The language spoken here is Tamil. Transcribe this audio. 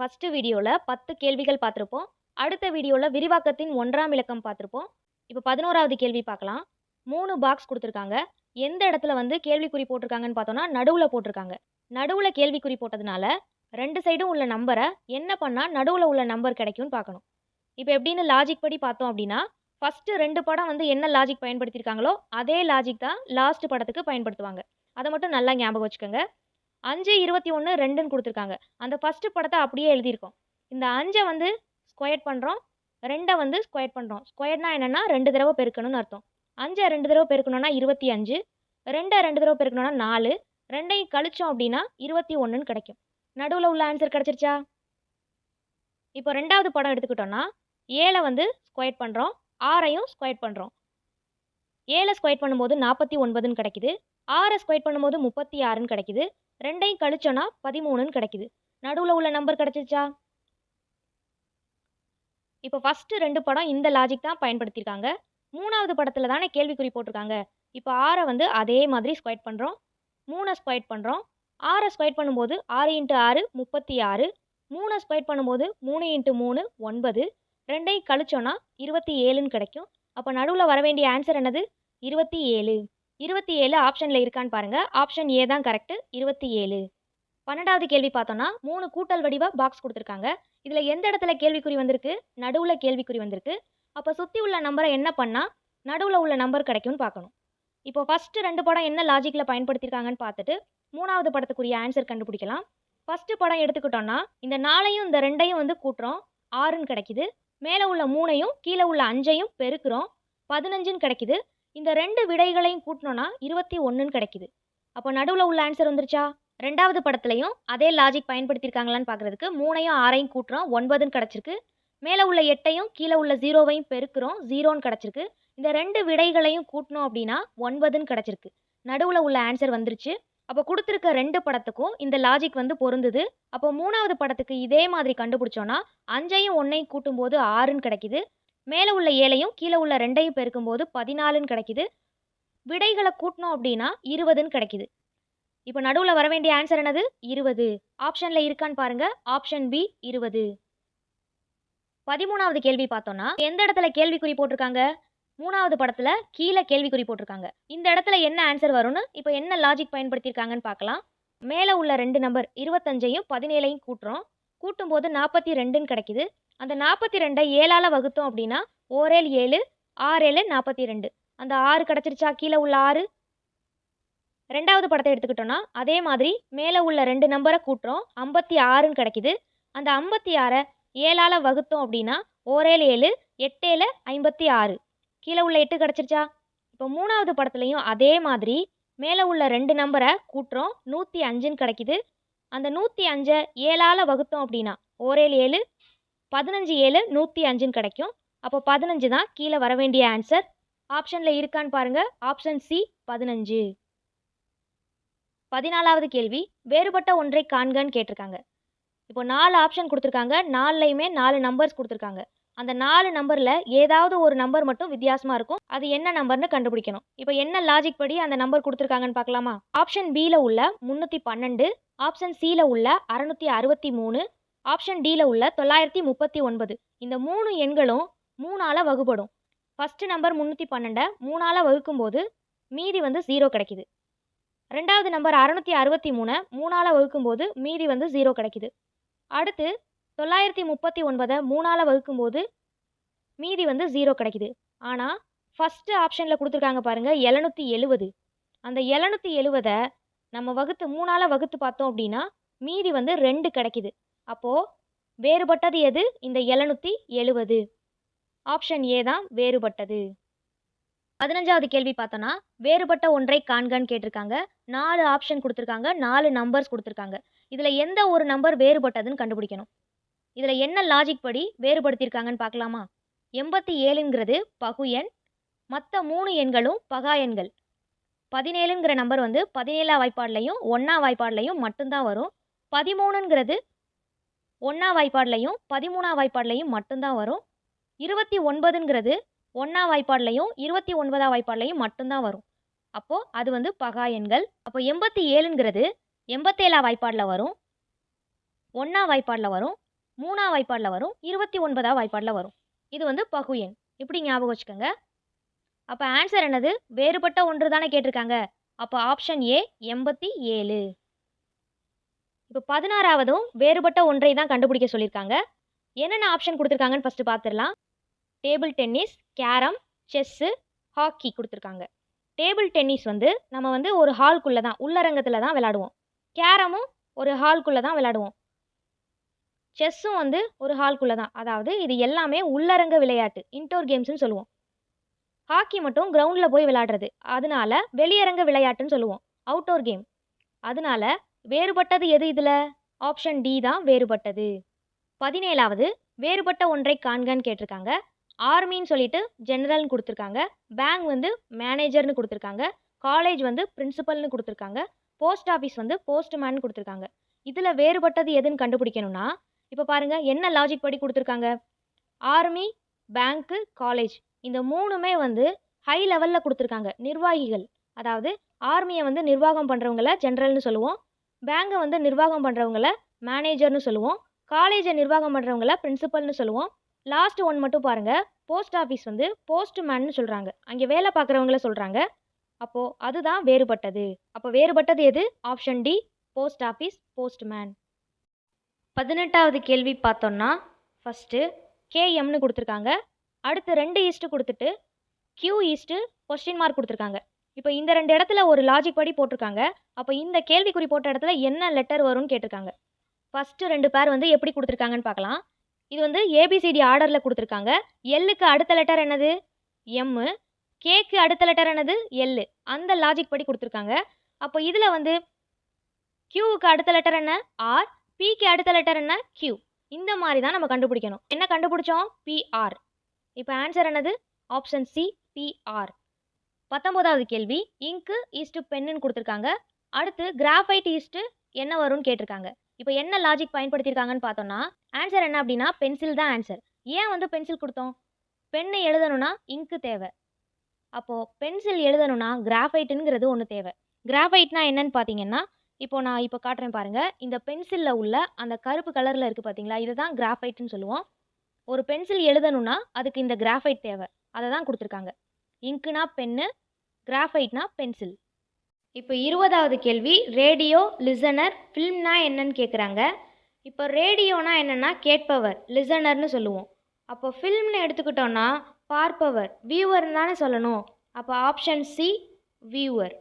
ஃபஸ்ட்டு வீடியோவில் பத்து கேள்விகள் பார்த்துருப்போம். அடுத்த வீடியோவில் விரிவாக்கத்தின் ஒன்றாம் இலக்கம் பார்த்துருப்போம். இப்போ பதினோராவது கேள்வி பார்க்கலாம். மூணு பாக்ஸ் கொடுத்துருக்காங்க. எந்த இடத்துல வந்து கேள்விக்குறி போட்டிருக்காங்கன்னு பார்த்தோன்னா நடுவில் போட்டிருக்காங்க. நடுவில் கேள்விக்குறி போட்டதுனால ரெண்டு சைடும் உள்ள நம்பரை என்ன பண்ணால் நடுவில் உள்ள நம்பர் கிடைக்கும்னு பார்க்கணும். இப்போ எப்படின்னு லாஜிக் படி பார்த்தோம் அப்படின்னா ஃபஸ்ட்டு ரெண்டு படம் வந்து என்ன லாஜிக் பயன்படுத்தியிருக்காங்களோ அதே லாஜிக் தான் லாஸ்ட் படத்துக்கு பயன்படுத்துவாங்க. அதை மட்டும் நல்லா ஞாபகம் வச்சுக்கோங்க. அஞ்சு இருபத்தி ஒன்று ரெண்டுன்னு கொடுத்துருக்காங்க. அந்த ஃபஸ்ட்டு படத்தை அப்படியே எழுதியிருக்கோம். இந்த அஞ்சை வந்து ஸ்கொயர் பண்ணுறோம் ரெண்டை வந்து ஸ்கொயர் பண்ணுறோம் ஸ்கொயர்னா என்னென்னா ரெண்டு தடவை பெருக்கணும்னு அர்த்தம். அஞ்சை ரெண்டு தடவை பெருக்கணும்னா இருபத்தி அஞ்சு ரெண்டை ரெண்டு தடவை பெருக்கணும்னா நாலு ரெண்டையும் கழிச்சோம் அப்படின்னா இருபத்தி ஒன்றுன்னு கிடைக்கும். நடுவில் உள்ள ஆன்சர் கிடச்சிருச்சா? இப்போ ரெண்டாவது படம் எடுத்துக்கிட்டோன்னா ஏழை வந்து ஸ்கொயர் பண்ணுறோம் ஆறையும் ஸ்கொயர் பண்ணுறோம் ஏழை ஸ்கொயர் பண்ணும்போது நாற்பத்தி ஒன்பதுன்னு கிடைக்குது. ஆறை ஸ்கொயர் பண்ணும்போது முப்பத்தி ஆறுன்னு கிடைக்குது. ரெண்டையும் கழிச்சோன்னா பதிமூணுன்னு கிடைக்குது. நடுவில் உள்ள நம்பர் கிடச்சிச்சா இப்போ ஃபஸ்ட்டு ரெண்டு படம் இந்த லாஜிக் தான் பயன்படுத்தியிருக்காங்க. மூணாவது படத்தில் தானே கேள்விக்குறி போட்டிருக்காங்க. இப்போ ஆறை வந்து அதே மாதிரி ஸ்கொயர் பண்ணுறோம் மூணை ஸ்கொயர் பண்ணுறோம் ஆறை ஸ்கொயர் பண்ணும்போது ஆறு இன்ட்டு ஆறு முப்பத்தி ஆறு. மூணை ஸ்கொயர் பண்ணும்போது மூணு இன்ட்டு மூணு ஒன்பது. ரெண்டையும் கழிச்சோன்னா இருபத்தி ஏழுன்னு கிடைக்கும். அப்போ நடுவில் வர வேண்டிய ஆன்சர் என்னது? இருபத்தி ஏழு. இருபத்தி ஏழு ஆப்ஷனில் இருக்கான்னு பாருங்கள் ஆப்ஷன் ஏ தான் கரெக்டு இருபத்தி ஏழு. பன்னெண்டாவது கேள்வி பார்த்தோன்னா மூணு கூட்டல் வடிவ பாக்ஸ் கொடுத்துருக்காங்க. இதில் எந்த இடத்துல கேள்விக்குறி வந்திருக்கு? நடுவில் கேள்விக்குறி வந்திருக்கு. அப்போ சுற்றி உள்ள நம்பரை என்ன பண்ணால் நடுவில் உள்ள நம்பர் கிடைக்கும்னு பார்க்கணும். இப்போ ஃபஸ்ட்டு ரெண்டு படம் என்ன லாஜிக்கில் பயன்படுத்தியிருக்காங்கன்னு பார்த்துட்டு மூணாவது படத்துக்குரிய ஆன்சர் கண்டுபிடிக்கலாம். ஃபஸ்ட்டு படம் எடுத்துக்கிட்டோன்னா இந்த நாலையும் இந்த ரெண்டையும் வந்து கூட்டுறோம். ஆறுன்னு கிடைக்கிது. மேலே உள்ள மூணையும் கீழே உள்ள அஞ்சையும் பெருக்கிறோம். பதினஞ்சுன்னு கிடைக்கிது. இந்த ரெண்டு விடைகளையும் கூட்டினோன்னா இருபத்தி ஒன்றுன்னு கிடைக்கிது. அப்போ நடுவில் உள்ள ஆன்சர் வந்துருச்சா? ரெண்டாவது படத்துலையும் அதே லாஜிக் பயன்படுத்தியிருக்காங்களான்னு பார்க்குறதுக்கு மூணையும் ஆறையும் கூட்டுறோம். ஒன்பதுன்னு கிடச்சிருக்கு. மேலே உள்ள எட்டையும் கீழே உள்ள ஜீரோவையும் பெருக்கிறோம். ஜீரோன்னு கிடச்சிருக்கு. இந்த ரெண்டு விடைகளையும் கூட்டினோம் அப்படின்னா ஒன்பதுன்னு கிடச்சிருக்கு. நடுவில் உள்ள ஆன்சர் வந்துருச்சு. அப்போ கொடுத்துருக்க ரெண்டு படத்துக்கும் இந்த லாஜிக் வந்து பொருந்துது. அப்போ மூணாவது படத்துக்கு இதே மாதிரி கண்டுபிடிச்சோன்னா அஞ்சையும் ஒன்றையும் கூட்டும்போது ஆறுன்னு கிடைக்கிது. மேலே உள்ள ஏழையும் கீழே உள்ள ரெண்டையும் பெருக்கும்போது பதினாலுன்னு கிடைக்கிது. விடைகளை கூட்டினோம் அப்படின்னா இருபதுன்னு கிடைக்கிது. இப்போ நடுவில் வர வேண்டிய ஆன்சர் என்னது? இருபது. ஆப்ஷனில் இருக்கான்னு பாருங்க. ஆப்ஷன் பி இருபது. பதிமூணாவது கேள்வி பார்த்தோன்னா எந்த இடத்துல கேள்விக்குறி போட்டிருக்காங்க? மூணாவது படத்தில் கீழே கேள்விக்குறி போட்டிருக்காங்க. இந்த இடத்துல என்ன ஆன்சர் வரும்னு இப்போ என்ன லாஜிக் பயன்படுத்தியிருக்காங்கன்னு பார்க்கலாம். மேலே உள்ள ரெண்டு நம்பர் இருபத்தஞ்சையும் பதினேழையும் கூட்டுறோம். கூட்டும்போது நாற்பத்தி ரெண்டுன்னு கிடைக்கிது. அந்த நாற்பத்தி ரெண்டை ஏழால் வகுத்தோம் அப்படின்னா ஓரேல் ஏழு ஆறேழு நாற்பத்தி ரெண்டு அந்த ஆறு கிடச்சிருச்சா? கீழே உள்ள ஆறு. ரெண்டாவது படத்தை எடுத்துக்கிட்டோன்னா அதே மாதிரி மேலே உள்ள ரெண்டு நம்பரை கூட்டுறோம். ஐம்பத்தி ஆறுன்னு கிடைக்கிது. அந்த ஐம்பத்தி ஆறை ஏழால் வகுத்தோம் அப்படின்னா ஓரேழு ஏழு எட்டேழு ஐம்பத்தி ஆறு கீழே உள்ள எட்டு கிடச்சிருச்சா? இப்போ மூணாவது படத்துலையும் அதே மாதிரி மேலே உள்ள ரெண்டு நம்பரை கூட்டுறோம். நூற்றி அஞ்சுன்னு கிடைக்கிது. அந்த நூற்றி அஞ்சை ஏழால் வகுத்தோம் அப்படின்னா ஓரேழு ஏழு பதினஞ்சு ஏழு நூற்றி அஞ்சுன்னு கிடைக்கும். அப்போ பதினஞ்சு தான் கீழே வர வேண்டிய ஆன்சர் ஆப்ஷனில் இருக்கான்னு பாருங்கள் ஆப்ஷன் சி பதினஞ்சு. பதினாலாவது கேள்வி. வேறுபட்ட ஒன்றை காண்கன்னு கேட்டிருக்காங்க. இப்போ நாலு ஆப்ஷன் கொடுத்துருக்காங்க. நாலுலையுமே நாலு நம்பர்ஸ் கொடுத்துருக்காங்க. அந்த நாலு நம்பரில் ஏதாவது ஒரு நம்பர் மட்டும் வித்தியாசமாக இருக்கும். அது என்ன நம்பர்னு கண்டுபிடிக்கணும். இப்போ என்ன லாஜிக் படி அந்த நம்பர் கொடுத்துருக்காங்கன்னு பார்க்கலாமா? ஆப்ஷன் பியில் உள்ள முந்நூற்றி பன்னெண்டு. ஆப்ஷன் சியில் உள்ள அறநூற்றி அறுபத்தி மூணு. ஆப்ஷன் டியில் உள்ள தொள்ளாயிரத்தி முப்பத்தி ஒன்பது. இந்த மூணு எண்களும் மூணால் வகுப்படும் ஃபஸ்ட்டு நம்பர் முந்நூற்றி பன்னெண்டை மூணால் வகுக்கும்போது மீதி வந்து ஜீரோ கிடைக்குது. ரெண்டாவது நம்பர் அறநூற்றி அறுபத்தி மூணை மூணால் வகுக்கும்போது மீதி வந்து ஜீரோ கிடைக்குது. அடுத்து தொள்ளாயிரத்தி முப்பத்தி ஒன்பதை மூணால் வகுக்கும்போது மீதி வந்து ஜீரோ கிடைக்குது. ஆனால் ஃபஸ்ட்டு ஆப்ஷனில் கொடுத்துருக்காங்க பாருங்கள் எழுநூற்றி எழுவது. அந்த எழுநூற்றி எழுவதை நம்ம வகுத்து மூணால் வகுத்து பார்த்தோம் அப்படின்னா மீதி வந்து ரெண்டு கிடைக்கிது. அப்போது வேறுபட்டது எது? இந்த எழுநூற்றி எழுபது ஆப்ஷன் ஏ தான் வேறுபட்டது. பதினஞ்சாவது கேள்வி பார்த்தோன்னா வேறுபட்ட ஒன்றை காண்கன்னு கேட்டிருக்காங்க. நாலு ஆப்ஷன் கொடுத்துருக்காங்க நாலு நம்பர்ஸ் கொடுத்துருக்காங்க. இதில் எந்த ஒரு நம்பர் வேறுபட்டதுன்னு கண்டுபிடிக்கணும். இதில் என்ன லாஜிக் படி வேறுபடுத்தியிருக்காங்கன்னு பார்க்கலாமா? எண்பத்தி ஏழுங்கிறது பகு எண் மற்ற மூணு எண்களும் பகா எண்கள். பதினேழுங்கிற நம்பர் வந்து பதினேழா வாய்ப்பாட்லையும் ஒன்றா வாய்ப்பாட்லையும் மட்டும்தான் வரும். பதிமூணுங்கிறது ஒன்றா வாய்ப்பாட்லையும் பதிமூணா வாய்ப்பாட்லையும் மட்டும்தான் வரும். இருபத்தி ஒன்பதுங்கிறது ஒன்றா வாய்ப்பாட்லையும் இருபத்தி ஒன்பதா வாய்ப்பாட்லையும் மட்டும்தான் வரும். அப்போது அது வந்து பகா எண்கள். அப்போ எண்பத்தி ஏழுங்கிறது எண்பத்தேழா வாய்ப்பாடில் வரும். ஒன்றா வாய்ப்பாடில் வரும். மூணா வாய்ப்பாடில் வரும். இருபத்தி ஒன்பதாம் வாய்ப்பாடில் வரும். இது வந்து பகு எண். இப்படி ஞாபகம் வச்சுக்கோங்க. அப்போ ஆன்சர் என்னது? வேறுபட்ட ஒன்று தானே கேட்டிருக்காங்க. அப்போ ஆப்ஷன் ஏ எண்பத்தி ஏழு. இப்போ பதினாறாவதும் வேறுபட்ட ஒன்றை தான் கண்டுபிடிக்க சொல்லியிருக்காங்க என்னென்ன ஆப்ஷன் கொடுத்துருக்காங்கன்னு ஃபஸ்ட்டு பார்த்துடலாம் table tennis carrom chess hockey கொடுத்துருக்காங்க. டேபிள் டென்னிஸ் வந்து நம்ம வந்து ஒரு ஹால்குள்ளே தான் உள்ளரங்கத்தில் தான் விளாடுவோம் கேரமும் ஒரு ஹால்குள்ளே தான் விளாடுவோம் செஸ்ஸும் வந்து ஒரு ஹால்குள்ளே தான் அதாவது இது எல்லாமே உள்ளரங்க விளையாட்டு இன்டோர் கேம்ஸ்னு சொல்லுவோம். ஹாக்கி மட்டும் கிரவுண்டில் போய் விளையாடுறது அதனால வெளியரங்க விளையாட்டுன்னு சொல்லுவோம் அவுட்டோர் கேம் அதனால வேறுபட்டது எது இதில்? ஆப்ஷன் டி தான் வேறுபட்டது. பதினேழாவது வேறுபட்ட ஒன்றை காண்கன்னு கேட்டிருக்காங்க. ஆர்மின்னு சொல்லிட்டு ஜெனரல்னு கொடுத்துருக்காங்க. பேங்க் வந்து மேனேஜர்னு கொடுத்துருக்காங்க. காலேஜ் வந்து பிரின்சிபல்னு கொடுத்துருக்காங்க. போஸ்ட் ஆஃபீஸ் வந்து போஸ்ட்மேன் கொடுத்துருக்காங்க. இதில் வேறுபட்டது எதுன்னு கண்டுபிடிக்கணும்னா இப்போ பாருங்கள் என்ன லாஜிக் படி கொடுத்துருக்காங்க? ஆர்மி பேங்க்கு காலேஜ் இந்த மூணுமே வந்து ஹை லெவலில் கொடுத்துருக்காங்க. நிர்வாகிகள். அதாவது ஆர்மியை வந்து நிர்வாகம் பண்ணுறவங்கள ஜென்ரல்னு சொல்லுவோம். பேங்கை வந்து நிர்வாகம் பண்ணுறவங்கள மேனேஜர்னு சொல்லுவோம். காலேஜை நிர்வாகம் பண்ணுறவங்கள பிரின்சிபல்னு சொல்லுவோம். லாஸ்ட் ஒன் மட்டும் பாருங்கள் போஸ்ட் ஆஃபீஸ் வந்து போஸ்ட்மேன்னு சொல்கிறாங்க அங்கே வேலை பார்க்குறவங்கள சொல்கிறாங்க அப்போது அதுதான் வேறுபட்டது. அப்போ வேறுபட்டது எது? Option D post office postman பதினெட்டாவது கேள்வி பார்த்தோன்னா ஃபஸ்ட்டு கேஎம்னு கொடுத்துருக்காங்க. அடுத்து ரெண்டு ஈஸ்ட்டு கொடுத்துட்டு கியூ ஈஸ்ட்டு கொஸ்டின் மார்க் கொடுத்துருக்காங்க. இப்போ இந்த ரெண்டு இடத்துல ஒரு லாஜிக் படி போட்டிருக்காங்க. அப்போ இந்த கேள்விக்குறி போட்ட இடத்துல என்ன லெட்டர் வரும்னு கேட்டிருக்காங்க. ஃபஸ்ட்டு ரெண்டு பேர் வந்து எப்படி கொடுத்துருக்காங்கன்னு பார்க்கலாம். இது வந்து ஏபிசிடி ஆர்டரில் கொடுத்துருக்காங்க. எல்லுக்கு அடுத்த லெட்டர் என்னது? எம்மு கேக்கு அடுத்த லெட்டர் என்னது? எல்லு அந்த லாஜிக் படி கொடுத்துருக்காங்க. அப்போ இதில் வந்து கியூவுக்கு அடுத்த லெட்டர் என்ன? ஆர் பிக்கு அடுத்த லெட்டர் என்ன? கியூ இந்த மாதிரி தான் நம்ம கண்டுபிடிக்கணும். என்ன கண்டுபிடிச்சோம்? பிஆர் இப்போ ஆன்சர் என்னது? ஆப்ஷன் சி பிஆர் பத்தொம்போதாவது கேள்வி. இங்கு ஈஸ்ட்டு பென்னுன்னு கொடுத்துருக்காங்க. அடுத்து கிராஃபைட் ஈஸ்ட்டு என்ன வரும்னு கேட்டிருக்காங்க. இப்போ என்ன லாஜிக் பயன்படுத்தியிருக்காங்கன்னு பார்த்தோம்னா ஆன்சர் என்ன அப்படின்னா பென்சில் தான் ஆன்சர் ஏன் வந்து பென்சில் கொடுத்தோம்? பென்னு எழுதணும்னா இங்கு தேவை. அப்போது பென்சில் எழுதணும்னா கிராஃபைட்டுங்கிறது ஒன்று தேவை. கிராஃபைட்னா என்னன்னு பார்த்தீங்கன்னா இப்போ நான் இப்போ காட்டுறேன் பாருங்கள் இந்த பென்சிலில் உள்ள அந்த கருப்பு கலரில் இருக்குது பார்த்தீங்களா? இதை தான் கிராஃபைட்டுன்னு சொல்லுவோம். ஒரு பென்சில் எழுதணும்னா அதுக்கு இந்த கிராஃபைட் தேவை. அதை தான் கொடுத்துருக்காங்க. இங்குனா பென்னு கிராஃபைட்னா பென்சில். இப்போ இருபதாவது கேள்வி ரேடியோ லிசனர் ஃபில்ம்னா என்னன்னு கேட்குறாங்க இப்போ ரேடியோனா என்னென்னா கேட்பவர் லிசனர்னு சொல்லுவோம். அப்போ ஃபில்ம்னு எடுத்துக்கிட்டோன்னா பார்ப்பவர் வியூவர்னு தானே சொல்லணும். அப்போ ஆப்ஷன் சி வியூவர்.